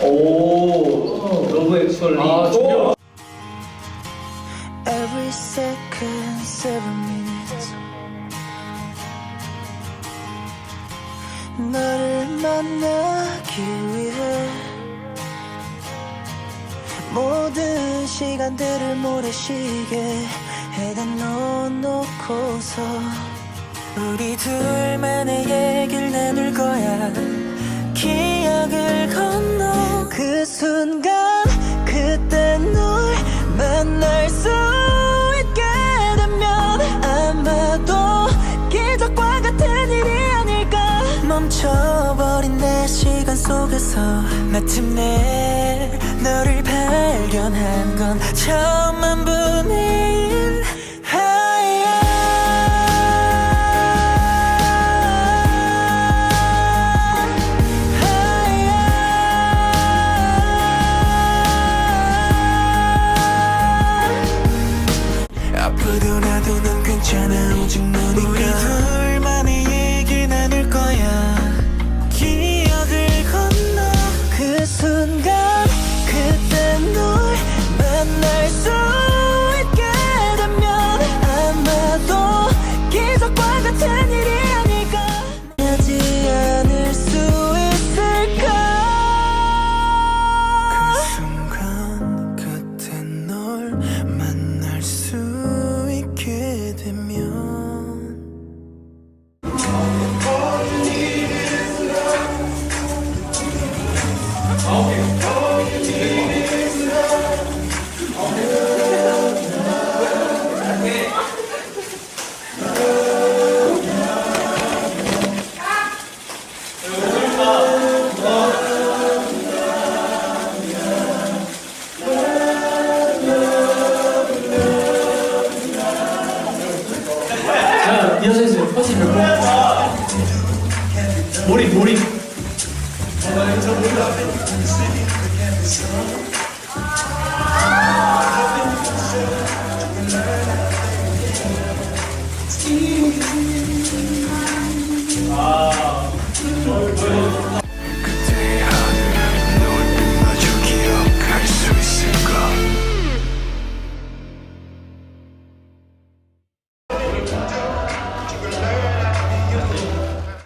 오, 러브 액츄얼리. 아, 준비해. Every second, seven minutes. 너를 만나기 위해 모든 시간들을 모래시계 해다 넣어놓고서 우리 둘만의 얘기를 나눌 거야 기억을 건너 멈춰버린 내 시간 속에서 마침내 너를 발견한 건 처음 한 분일 아프더라도 난 괜찮아 오직 너니까. 우리 둘 순간 그때 널 만날 수 꽂히면 몰입 몰입